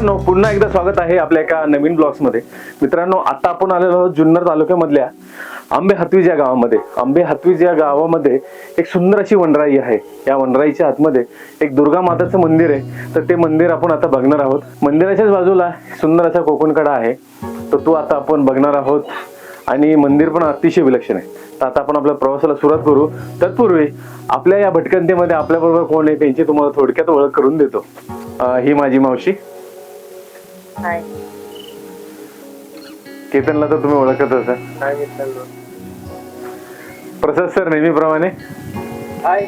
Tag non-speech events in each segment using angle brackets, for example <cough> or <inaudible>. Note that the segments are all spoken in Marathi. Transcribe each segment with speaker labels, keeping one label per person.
Speaker 1: पुन्हा एकदा स्वागत आहे आपल्या एका नवीन ब्लॉग्समध्ये मित्रांनो आता आपण आलेलो आहोत जुन्नर तालुक्यामधल्या आंबे हातवीज या गावामध्ये. आंबे हातवीज या गावामध्ये एक सुंदर अशी वनराई आहे. या वनराईच्या आतमध्ये एक दुर्गा माताचं मंदिर आहे. तर ते मंदिर आपण आता बघणार आहोत. मंदिराच्याच बाजूला सुंदर असा कोकणकडा आहे. तर तो आता आपण बघणार आहोत. आणि मंदिर पण अतिशय विलक्षण आहे. तर आता आपण आपल्या प्रवासाला सुरुवात करू. तत्पूर्वी आपल्या या भटकंतीमध्ये आपल्याबरोबर कोण आहे त्यांची तुम्हाला थोडक्यात ओळख करून देतो. ही माझी मावशी.
Speaker 2: हाय.
Speaker 1: केतनला तर तुम्ही ओळखत असाल
Speaker 2: मित्रांनो
Speaker 1: प्रसाद सर नेहमीप्रमाणे?
Speaker 2: हाय.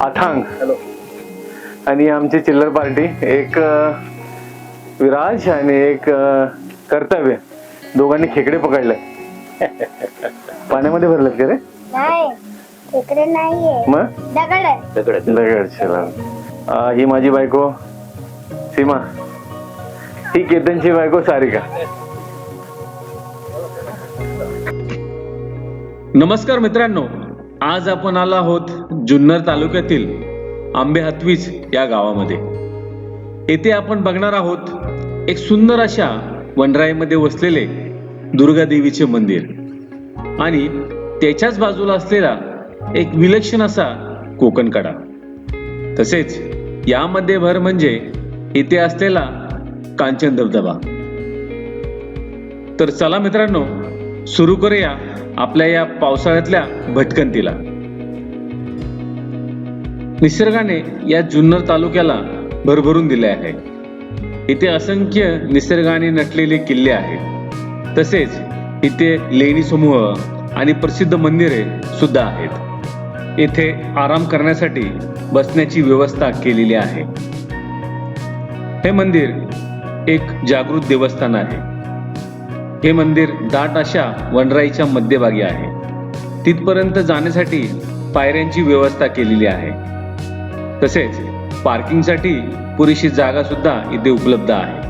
Speaker 1: अथांग.
Speaker 2: हॅलो.
Speaker 1: आणि आमची चिल्लर पार्टी एक अं, विराज आणि एक अं, कर्तव्य. दोघांनी खेकडे पकडले. <laughs> पाण्यामध्ये भरलेत का रे?
Speaker 3: नाही नाहीये.
Speaker 1: मग?
Speaker 3: दगड आहे.
Speaker 2: दगड
Speaker 1: दगड शिला. अं, ही माझी बायको सीमा. ही केतनची बायको सारिका.
Speaker 4: नमस्कार मित्रांनो. आज आपण आला आहोत जुन्नर तालुक्यातील आंबे हातवीज या गावामध्ये. येथे आपण बघणार आहोत एक सुंदर अशा वनराईमध्ये वसलेले दुर्गा देवीचे मंदिर. आणि त्याच्याच बाजूला असलेला एक विलक्षण असा कोकणकडा तसेच यामध्ये भर म्हणजे येथे असलेला कांचन धबधबा तर चला मित्रांनो सुरू करूया आपल्या या पावसाळ्यातल्या भटकंतीला. निसर्गाने या जुन्नर तालुक्याला भरभरून दिले आहे. इथे असंख्य निसर्गाने नटलेले किल्ले आहेत. तसेच इथे लेणी समूह आणि प्रसिद्ध मंदिरे सुद्धा आहेत. येथे आराम करण्यासाठी बसण्याची व्यवस्था केलेली आहे. हे मंदिर एक जागृत देवस्थान आहे. हे मंदिर दाट अशा वनराईच्या मध्यभागी आहे. तिथपर्यंत जाण्यासाठी पायऱ्यांची व्यवस्था केलेली आहे. तसेच पार्किंगसाठी पुरेशी जागा सुद्धा इथे उपलब्ध आहे.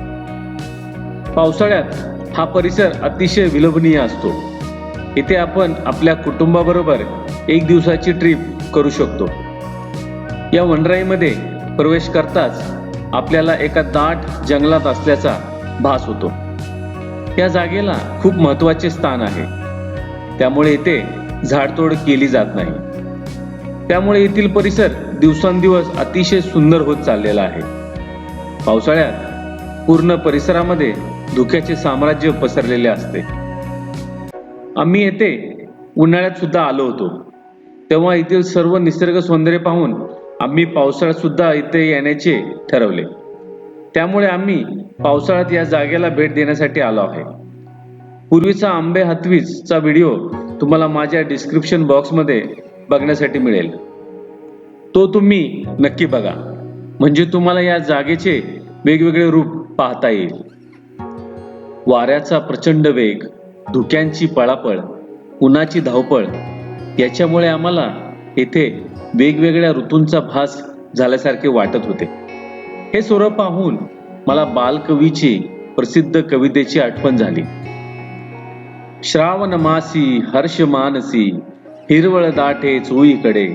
Speaker 4: पावसाळ्यात हा परिसर अतिशय विलोभनीय असतो. इथे आपण आपल्या कुटुंबाबरोबर एक दिवसाची ट्रिप करू शकतो. या वनराईमध्ये प्रवेश करताच आपल्याला एका दाट जंगलात असल्याचा भास होतो. या जागेला खूप महत्त्वाचे स्थान आहे. त्यामुळे इथे झाडतोड केली जात नाही. त्यामुळे येथील परिसर दिवसेंदिवस अतिशय सुंदर होत चाललेला आहे. पावसाळ्यात पूर्ण परिसरामध्ये धुक्याचे साम्राज्य पसरलेले असते. आम्ही येथे उन्हाळ्यात सुद्धा आलो होतो. तेव्हा येथील सर्व निसर्ग सौंदर्य पाहून आम्ही पावसाळ्यात सुद्धा इथे येण्याचे ठरवले. त्यामुळे आम्ही पावसाळ्यात या जागेला भेट देण्यासाठी आलो आहे. पूर्वीचा आंबे हतवीजचा व्हिडिओ तुम्हाला माझ्या डिस्क्रिप्शन बॉक्समध्ये बघण्यासाठी मिळेल. तो तुम्ही नक्की बघा. म्हणजे तुम्हाला या जागेचे वेगवेगळे रूप पाहता येईल. वाऱ्याचा प्रचंड वेग धुक्यांची पळापळ उन्हाची धावपळ याच्यामुळे आम्हाला येथे वेगवेगळ्या ऋतूंचा भास झाल्यासारखे वाटत होते. हे सर्व पाहून मला बालकवीची प्रसिद्ध कवितेची आठवण झाली. श्रावण मासी हर्ष मानसी हिरवळ दाटे चोईकडे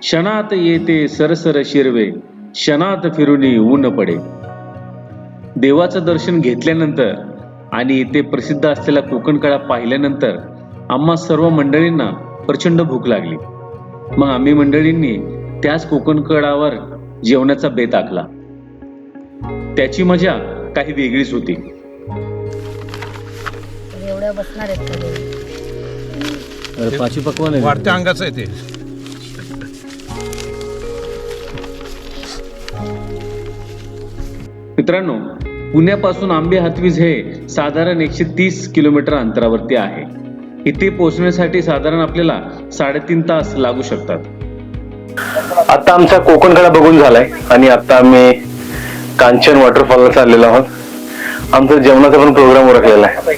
Speaker 4: क्षणात येते सरसर शिरवे क्षणात फिरुनी ऊन पडे. देवाचं दर्शन घेतल्यानंतर आणि इथे प्रसिद्ध असलेला कोकणकडा पाहिल्यानंतर आम्हा सर्व मंडळींना प्रचंड भूक लागली. मग आम्ही मंडळींनी त्याच कोकणकडावर जेवणाचा बेत आखला. त्याची मजा काही वेगळीच होती.
Speaker 3: एवढ्या बसणार आहेत सगळे
Speaker 4: पाची पकवान
Speaker 5: वाढत्या अंगाचं आहे ते.
Speaker 4: मित्रांनो पुण्यापासून आंबे हातवीज हे साधारण एकशे तीस किलोमीटर अंतरावरती आहे. इथे पोहोचण्यासाठी साधारण आपल्याला साडेतीन तास लागू शकतात.
Speaker 1: आता आमचा कोकणकडा बघून झालाय आणि आता आम्ही कांचन वॉटरफॉलला चाललेलो आहोत. आमचा जेवणाचा पण प्रोग्राम उरकलेला आहे.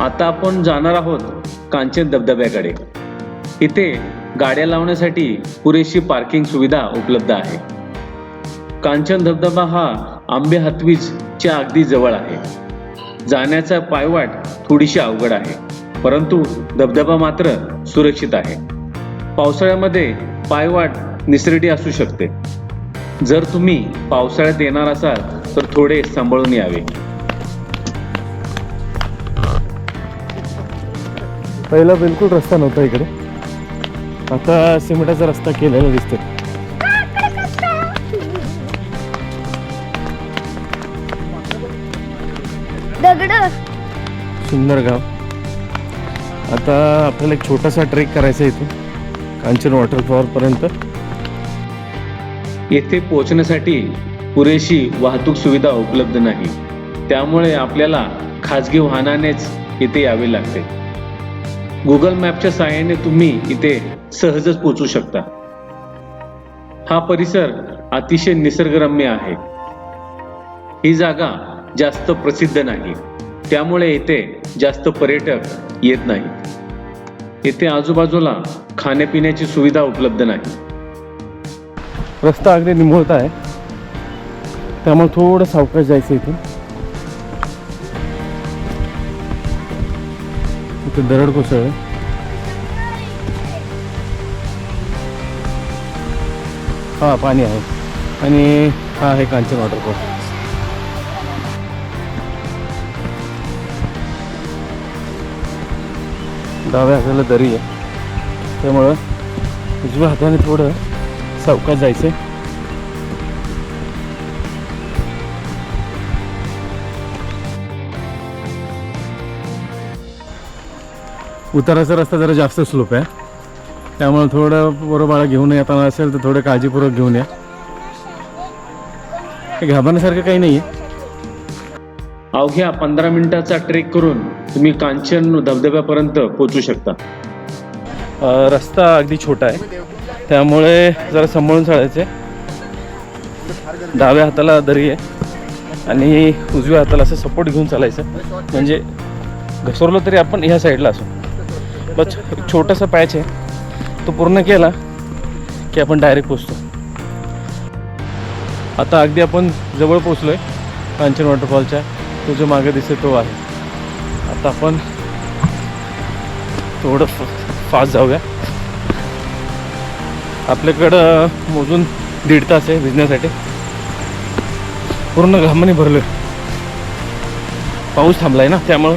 Speaker 2: आता
Speaker 4: आपण जाणार आहोत कांचन धबधब्याकडे. इथे गाड्या लावण्यासाठी पुरेशी पार्किंग सुविधा उपलब्ध आहे. कांचन धबधबा हा आंबे हातवीजच्या अगदी जवळ आहे. जाण्याचा पायवाट थोडीशी अवघड आहे परंतु धबधबा मात्र सुरक्षित आहे. पावसाळ्यामध्ये पायवाट निसरडी असू शकते. जर तुम्ही पावसाळ्यात येणार असाल तर थोडे सांभाळून यावे.
Speaker 1: पहिला बिलकुल रस्ता नव्हता इकडे. आता सिमेंटाचा रस्ता केलेला दिसतोय. सुंदर गाव. आता आपल्याला एक छोटासा ट्रेक करायचा आहे इथून कांचन वॉटरफॉलपर्यंत
Speaker 4: येथे पोहोचण्यासाठी पुरेशी वाहतूक सुविधा उपलब्ध नाही. त्यामुळे आपल्याला खाजगी वाहनानेच इथे यावे लागते. गुगल मॅपच्या सहाय्याने तुम्ही इथे सहजच पोहोचू शकता. हा परिसर अतिशय निसर्गरम्य आहे. ही जागा जास्त प्रसिद्ध नाही. त्यामुळे येथे जास्त पर्यटक येत नाहीत. येथे आजूबाजूला खाण्यापिण्याची सुविधा उपलब्ध नाही.
Speaker 1: रस्ता अगदी निमुळता आहे. त्यामुळे थोडं सावकाश जायचं इथून. इथे दरड कोसळ आहे. हा पाणी आहे. आणि हा आहे कांचन वॉटरफॉल. डाव्या हाताला दरी आहे. त्यामुळं उजव्या हाताने थोडं सावकाश जायचं उताराचा रस्ता जरा जास्त स्लोप आहे. त्यामुळे थोडं पोरं घेऊन येताना असेल तर थोडं काळजीपूर्वक घेऊन या. हे घाबरण्यासारखं काही नाही आहे
Speaker 4: अवघ्या पंधरा मिनिटाचा ट्रेक करून तुम्ही कांचन धबधब्यापर्यंत पोहोचू शकता.
Speaker 1: रस्ता अगदी छोटा आहे. त्यामुळे जरा सांभाळून चालायचं डाव्या हाताला दरी आहे आणि उजव्या हाताला असं सपोर्ट घेऊन चालायचं. म्हणजे घसरलो तरी आपण ह्या साईडला असू. बस एक छोटासा पॅच आहे. तो पूर्ण केला की आपण डायरेक्ट पोचतो आता अगदी आपण जवळ पोचलो आहे कांचन वॉटरफॉलच्या तो जो मागे दिसतो तो आहे. आता आपण थोडं फास्ट जाऊया. आपल्याकडं मोजून दीड तास आहे भिजण्यासाठी. पूर्ण घामाने भरलोय. पाऊस थांबलाय ना त्यामुळं.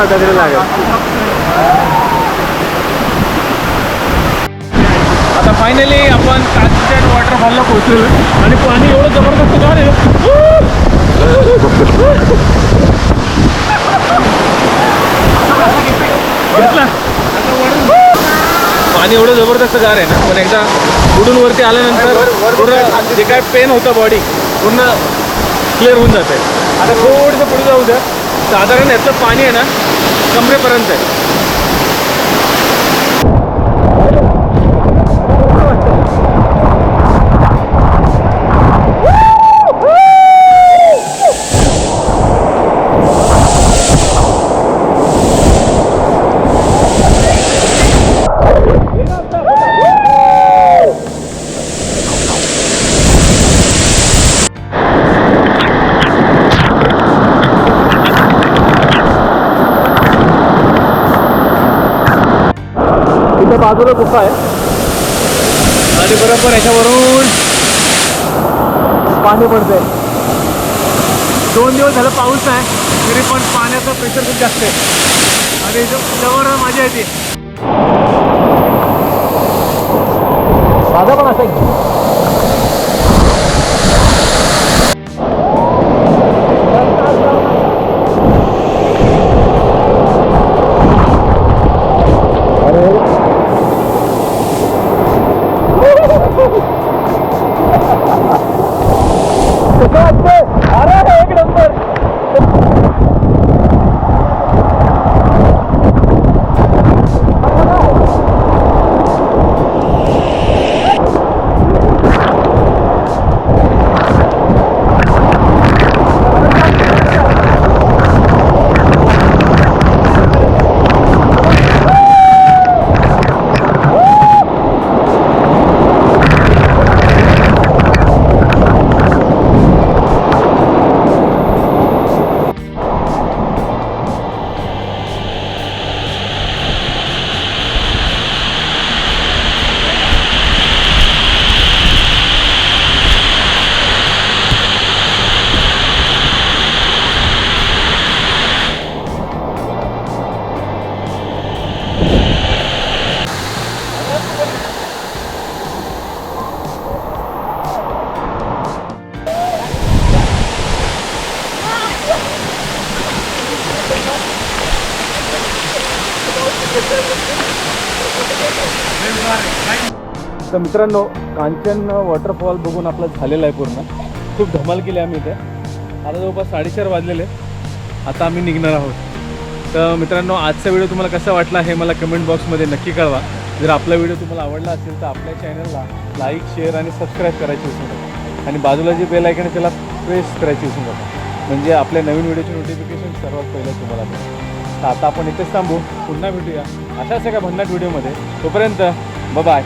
Speaker 1: चौका दगडी लागेल. आता फायनली आपण काचच्या वॉटरफॉलला पोहोचलो आणि पाणी एवढं जबरदस्त आहे घेतला. पाणी एवढं जबरदस्त गार आहे ना? पण एकदा उडून वरती आल्यानंतर पूर्ण जे काय पेन होतं बॉडी पूर्ण क्लिअर होऊन जाते आता थोडंसं पुढे जाऊ द्या. साधारण याचं पाणी आहे ना कमरेपर्यंत आहे. बाजूला गुफा आहे. आणि बरोबर याच्यावरून पाणी पडतंय. दोन दिवस झालं पाऊस नाही तरी पण पाण्याचं प्रेशर खूप जास्त आहे. आणि जवळ माझी आहे ती. माझा पण असा
Speaker 4: Sıkı attı. तर मित्रांनो कांचन वॉटरफॉल बघून आपलं झालेलं आहे पूर्ण. खूप धमाल केली आम्ही इथे. आता जवळपास साडेचार वाजलेले आता आम्ही निघणार आहोत. तर मित्रांनो आजचा व्हिडिओ तुम्हाला कसा वाटला हे मला कमेंट बॉक्समध्ये नक्की कळवा. जर आपला व्हिडिओ तुम्हाला आवडला असेल तर आपल्या चॅनलला लाईक शेअर आणि सबस्क्राईब करायची विसरू नका. आणि बाजूला जे बेल ऐकणे त्याला प्रेस करायची विसरू नका. म्हणजे आपल्या नवीन व्हिडिओची नोटिफिकेशन सर्वात पहिलं तुम्हाला मिळेल तर आता आपण इथेच थांबू. पुन्हा भेटूया अशाच एका भन्नाट व्हिडिओमध्ये. तोपर्यंत बाय